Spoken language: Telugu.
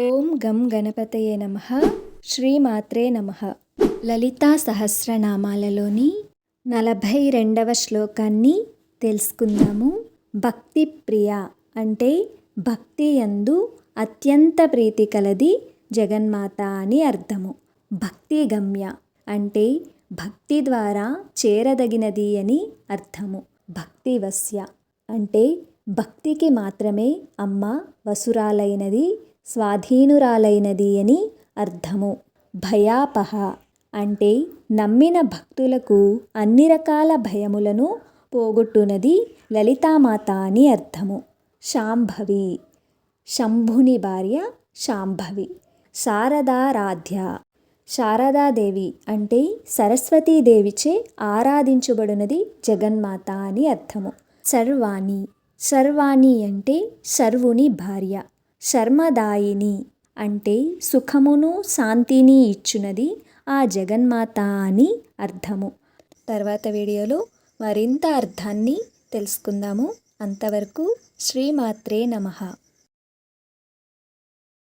ఓం గం గణపతయే నమ. శ్రీమాత్రే నమ. లలితా సహస్రనామాలలోని నలభై రెండవ శ్లోకాన్ని తెలుసుకుందాము. భక్తి ప్రియ అంటే భక్తి యందు అత్యంత ప్రీతి కలది జగన్మాత అని అర్థము. భక్తి గమ్య అంటే భక్తి ద్వారా చేరదగినది అని అర్థము. భక్తివశ్య అంటే భక్తికి మాత్రమే అమ్మ వసురాలైనది స్వాధీనురాలైనది అని అర్థము. భయాపహ అంటే నమ్మిన భక్తులకు అన్ని రకాల భయములను పోగొట్టునది లలితామాత అని అర్థము. శాంభవి. శంభుని భార్య శాంభవి. శారదారాధ్య. శారదాదేవి అంటే సరస్వతీదేవిచే ఆరాధించబడినది జగన్మాత అని అర్థము. సర్వాణి. సర్వాణి అంటే సర్వుని భార్య. శర్మదాయిని అంటే సుఖమును శాంతిని ఇచ్చునది ఆ జగన్మాత అని అర్థము. తర్వాత వీడియోలో మరింత అర్థాన్ని తెలుసుకుందాము. అంతవరకు శ్రీమాత్రే నమః.